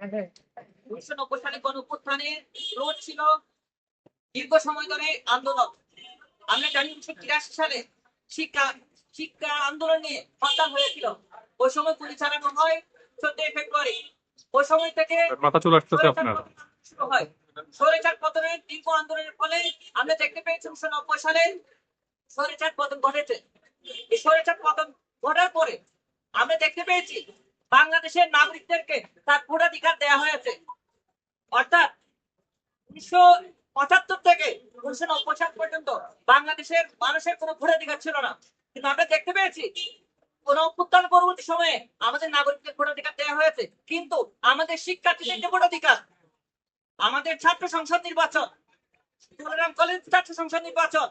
উনিশশো নব্বই সালে গণ উত্থানের রোধ ছিল দীর্ঘ সময় ধরে আন্দোলন। আমরা জানি উনিশশো তিরাশি সালে শিক্ষা শিক্ষা আন্দোলন হরতাল হয়েছিল। ওই সময় গুলি চালানো হয় চোদ্দই ফেব্রুয়ারি। ওই সময় থেকে মাথা চলে আসতেছে আপনার। শুরু হয়। স্বৈরাচার পতনের দীর্ঘ আন্দোলনের ফলে আমরা দেখতে পেয়েছি উনিশশো নব্বই সালে স্বৈরাচার পতন ঘটেছে। এই স্বৈরাচার পতন ঘটার পরে আমরা দেখতে পেয়েছি বাংলাদেশের নাগরিকদেরকে তার ভোটাধিকার দেওয়া হয়েছে। অর্থাৎ উনিশশো পঁচাত্তর থেকে উনিশশো নব্বই সাল পর্যন্ত বাংলাদেশের মানুষের কোনো ভোটাধিকার ছিল না। কিন্তু আমরা দেখতে পেয়েছি, কোন অভ্যুত্থান পরবর্তী সময়ে আমাদের নাগরিকদের ভোটাধিকার দেওয়া হয়েছে। কিন্তু আমাদের শিক্ষার্থীদের যে ভোটাধিকার, আমাদের ছাত্র সংসদ নির্বাচন কলেজ ছাত্র সংসদ নির্বাচন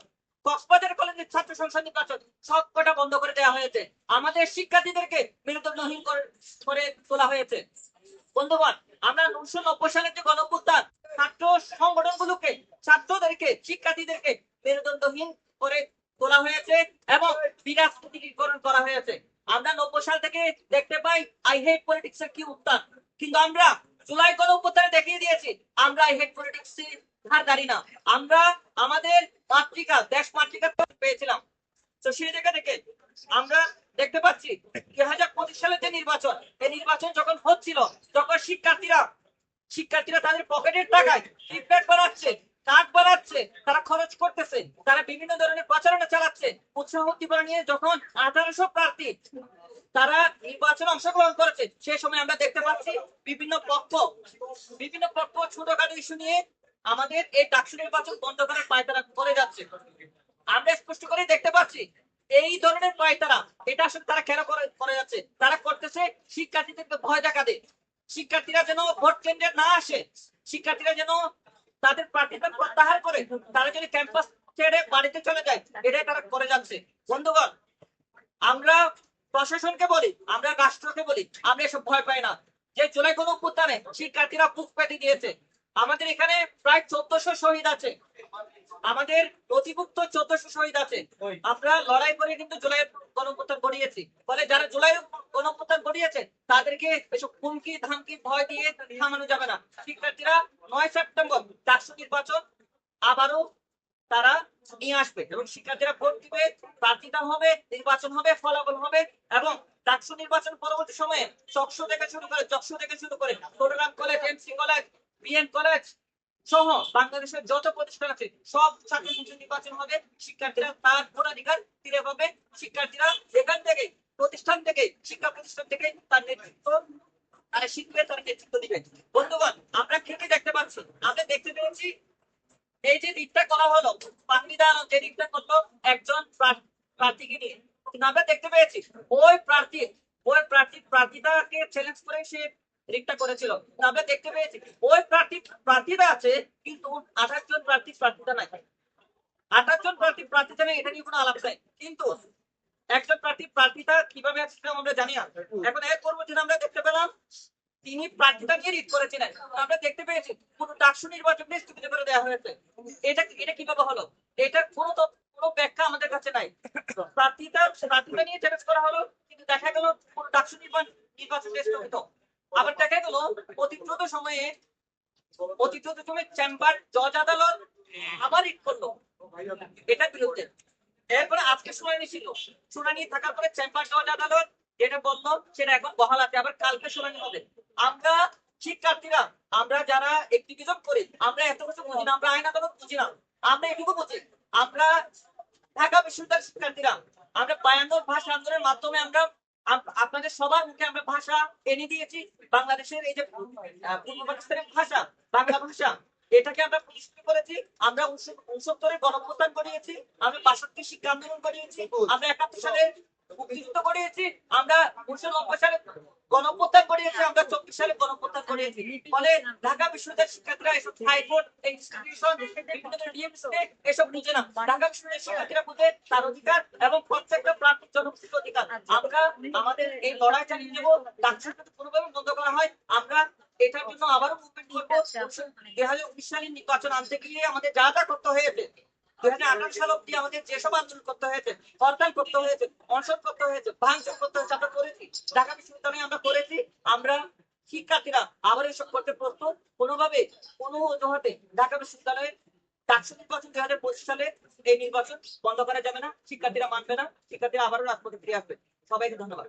কক্সবাজার কলেজের ছাত্র সংসদ নির্বাচন সব কটা বন্ধ করে দেওয়া হয়েছে। আমাদের শিক্ষার্থীদেরকে মেরুদণ্ডহীন করে তোলা হয়েছে। বন্ধুগণ, আমরা উনিশশো নব্বই সালের যে গণঅভ্যুত্থান, ছাত্র সংগঠনগুলোকে, ছাত্রদেরকে, শিক্ষার্থীদেরকে মেরুদণ্ডহীন করে তোলা হয়েছে এবং বিরাজনীতিকরণ করা হয়েছে। আমরা নব্বই সাল থেকে দেখতে পাই আই হেট পলিটিক্স এর কি উত্থান। কিন্তু আমরা জুলাই গণ অভ্যুত্থানে দেখিয়ে দিয়েছি। আমরা হেট পলিটিক্স ধার ধারি না। আমরা আমাদের মাতৃকা, দেশ মাতৃকা পেয়েছিলাম। তো সেই জায়গা থেকে আমরা দেখতে পাচ্ছি দুই হাজার পঁচিশ সালের যে নির্বাচন, এই নির্বাচন যখন হচ্ছিল, তখন শিক্ষার্থীরা শিক্ষার্থীরা তাদের পকেটের টাকায় ফিডব্যাক বাড়াচ্ছে কার্ড বাড়াচ্ছে তারা খরচ করতেছে, তারা বিভিন্ন ধরনের প্রচারণা চালাচ্ছে, উৎসাহ উদ্দীপনা নিয়ে যখন আঠারোশো প্রার্থী তারা নির্বাচনে অংশগ্রহণ করেছে। সে সময় আমরা দেখতে পাচ্ছি বিভিন্ন পক্ষ বিভিন্ন পক্ষ ছোটখাটো ইস্যু নিয়ে আমাদের এই ডাকসু নির্বাচন বন্ধ করার পায়তারা করে যাচ্ছে। আমরা স্পষ্ট করে দেখতে পাচ্ছি, এই ধরনের পায়তারা, এটা আসলে তারা কেন করে যাচ্ছে? তারা করতেছে শিক্ষার্থীদেরকে ভয় দেখাতে। শিক্ষার্থীরা যেন ভোট কেন্দ্রে না আসে, শিক্ষার্থীরা যেন তাদের প্রার্থীতা প্রত্যাহার করে, তারা যদি ক্যাম্পাস ছেড়ে বাড়িতে চলে যায়, এটাই তারা করে যাচ্ছে। বন্ধুগণ, আমরা প্রশাসনকে বলি, আমরা রাষ্ট্রকে বলি, আমরা এসব ভয় পাই না। যে জুলাই কোন উত্থানে শিক্ষার্থীরা বুক পেতে দিয়েছে আমাদের এখানে প্রায় চোদ্দশো শহীদ আছে। আমাদের নথিভুক্ত চোদ্দশো শহীদ আছে। আমরা লড়াই করে কিন্তু জুলাই গণপ্রত্যান করিয়েছি ফলে যারা জুলাই গণপ্রত্যান করিয়েছে তাদেরকে এসব হুমকি, ধামকি, ভয় দিয়ে থামানো যাবে না। শিক্ষার্থীরা নয় সেপ্টেম্বর চারশো নির্বাচন আবারও তারা নিয়ে আসবে এবং শিক্ষার্থীরা ভোট দিবে, প্রার্থিতা হবে, নির্বাচন হবে, ফলাফল হবে এবং ডাকসু নির্বাচন পরবর্তী সময়ে চকশো থেকে শুরু করে চকশো থেকে শুরু করে Chattogram college MC college BN college সহ বাংলাদেশের যত প্রতিষ্ঠান আছে, সব ছাত্র নির্বাচন হবে। শিক্ষার্থীরা তার ভোটাধিকার ফিরে পাবে। শিক্ষার্থীরা এখান থেকে, প্রতিষ্ঠান থেকে, শিক্ষা প্রতিষ্ঠান থেকে তার নেতৃত্ব তারা শিখবে তার নেতৃত্ব দিবে। বন্ধুগণ, আমরা কি দেখতে পাচ্ছি, আমরা দেখতে পেয়েছি এই যে দিকটা করা হলো পান্ডিদান যে দিকটা করল, একজন প্রার্থীকে নিয়ে। আমরা দেখতে পেয়েছি, ওই প্রার্থী ওই প্রার্থী প্রার্থীতাকে চ্যালেঞ্জ করে সে করেছিল। আমরা দেখতে পেয়েছি, ওই প্রার্থী প্রার্থীতা আছে, কিন্তু আঠাশ জন প্রার্থী প্রার্থীতা নাই। আঠাশ জন প্রার্থী প্রার্থীতা নেই এটা নিয়ে কোনো আলাপ নাই। কিন্তু একজন প্রার্থী প্রার্থীতা কীভাবে আমরা জানি এখন এর পরবর্তীতে আমরা দেখতে পেলাম তিনি প্রার্থীতা নিয়ে রিট করেছিলেন। আমরা দেখতে পেয়েছি, কোন ডাকসু নির্বাচন নিয়ে স্থগিত করে দেওয়া হয়েছে। এটা এটা কীভাবে হলো? এটার কোনো কোনো ব্যাখ্যা আমাদের কাছে নাই। প্রার্থীতা প্রার্থীতা নিয়ে চ্যালেঞ্জ করা হলো, কিন্তু দেখা গেল কোন ডাকসু নির্বাচন নির্বাচন নিয়ে স্থগিত। আবার দেখা গেল, অতিদ্রুত সময়ে অতিদ্রুত সময়ে চেম্বার জজ আদালত আবার রিট করল। এটার বিরুদ্ধে। এরপরে আজকে শুনানি ছিল। শুনানি থাকার পরে চেম্বার জজ আদালত যেটা বলল, সেটা এখন বহাল আছে। আবার কালকে শুনানি হবে আমরা শিক্ষার্থীরা, আমরা যারা একটিভিজম করি, আমরা এত কিছু বুঝি না, আমরা আইন আদালত বুঝি না। আমরা এটুকু বুঝি, আমরা ঢাকা বিশ্ববিদ্যালয়ের শিক্ষার্থীরা, আমরা বায়ান্নর ভাষা আন্দোলনের মাধ্যমে আমরা আপনাদের সবার মুখে আমরা ভাষা এনে দিয়েছি। বাংলাদেশের এই যে পূর্ব পাকিস্তানের ভাষা, বাংলা ভাষা, এটাকে আমরা প্রতিষ্ঠিত করেছি, আমরা উনসত্তরে গণপ্রস্থান করিয়েছি, আমরা বাষট্টি শিক্ষা আন্দোলন করিয়েছি, আমরা একাত্তর সালে মুক্তিযুদ্ধ করিয়েছি, আমরা উনিশশো নব্বই সালে গণপ্রত্যান করিয়েছি, আমরা চব্বিশ সালে গণপ্রত্যান করিয়েছি। ফলে ঢাকা বিশ্ববিদ্যালয়ের শিক্ষার্থীরা এসব হাইকোর্ট এসব বুঝে না। ঢাকা বিশ্ববিদ্যালয়ের শিক্ষার্থীরা বুঝে তার অধিকার এবং প্রত্যেকটা প্রান্তিক জনগোষ্ঠীর অধিকার। আমরা আমাদের এই লড়াই চালিয়ে যাব ডাক্তার কোনোভাবে বন্ধ করা হয়। আমরা এটার জন্য আবারও মুভমেন্ট করব। দুই হাজার উনিশ সালের নির্বাচন আনতে গিয়ে আমাদের যা যা করতে হয়েছে আমরা শিক্ষার্থীরা আবার করতে প্রস্তুত। কোনোভাবে কোনো অজুহাতে ঢাকা বিশ্ববিদ্যালয়ে ডাকসু নির্বাচন দুই হাজার পঁচিশ সালে এই নির্বাচন বন্ধ করা যাবে না, শিক্ষার্থীরা মানবে না, শিক্ষার্থীরা আবারও রাজপথে ফিরে আসবে। সবাইকে ধন্যবাদ।